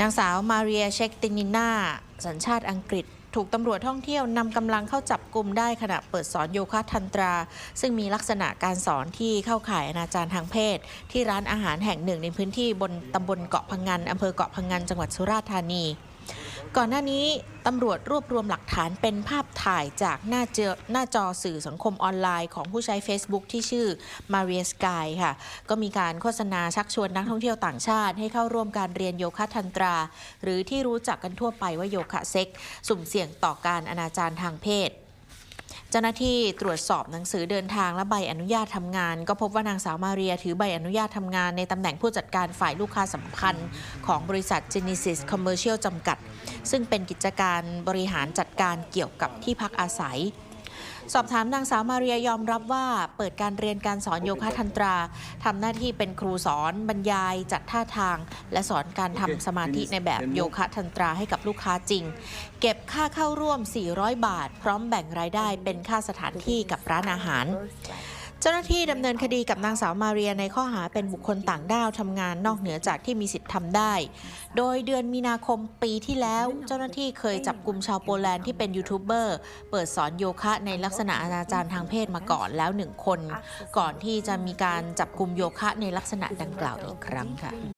นางสาวมาเรียเชคตินิน่าสัญชาติอังกฤษ ถูกตำรวจท่องเที่ยวนำกำลังเข้าจับกลุ่มได้ขณะเปิดสอนโยคะทันตรา ซึ่งมีลักษณะการสอนที่เข้าข่ายอนาจารทางเพศ ที่ร้านอาหารแห่งหนึ่งในพื้นที่บนตำบลเกาะพังงานอำเภอเกาะพังงานจังหวัดสุราษฎร์ธานี ก่อนหน้านี้ตำรวจรวบรวมหลักฐานเป็นภาพถ่ายจากหน้าเจอหน้าจอสื่อสังคมออนไลน์ของผู้ใช้ Facebook ที่ชื่อ Maria Sky ค่ะ ก็มีการโฆษณาชักชวนนักท่องเที่ยวต่างชาติ ให้เข้าร่วมการเรียนโยคะทันตรา หรือที่รู้จักกันทั่วไปว่าโยคะเซ็ก สุ่มเสี่ยงต่อการอนาจารทางเพศ เจ้าหน้าที่ตรวจสอบหนังสือเดินทางและใบอนุญาตทำงาน ก็พบว่านางสาวมาเรียถือใบอนุญาตทำงานในตำแหน่งผู้จัดการฝ่ายลูกค้าสัมพันธ์ของบริษัท Genesis Commercial จำกัด ซึ่งเป็นกิจการบริหารจัดการเกี่ยวกับที่พักอาศัย สอบถามนางสาวมาเรียยอมรับว่าเปิดการเรียนการสอนโยคะทันตราทำหน้าที่เป็นครูสอนบรรยายจัดท่าทาง และสอนการทำสมาธิในแบบโยคะทันตราให้กับลูกค้าจริง เก็บค่าเข้าร่วม 400 บาท พร้อมแบ่งรายได้เป็นค่าสถานที่กับร้านอาหารเจ้าหน้าที่ดำเนินคดีกับนางสาวมาเรียในข้อหาเป็นบุคคลต่างด้าวทำงานนอกเหนือจากที่มีสิทธิ์ทำได้ โดยเดือนมีนาคมปีที่แล้ว เจ้าหน้าที่เคยจับกลุ่มชาวโปแลนด์ที่เป็นยูทูบเบอร์เปิดสอนโยคะในลักษณะอนาจารทางเพศมาก่อนแล้วหนึ่งคน ก่อนที่จะมีการจับกลุ่มโยคะในลักษณะดังกล่าวอีกครั้งค่ะ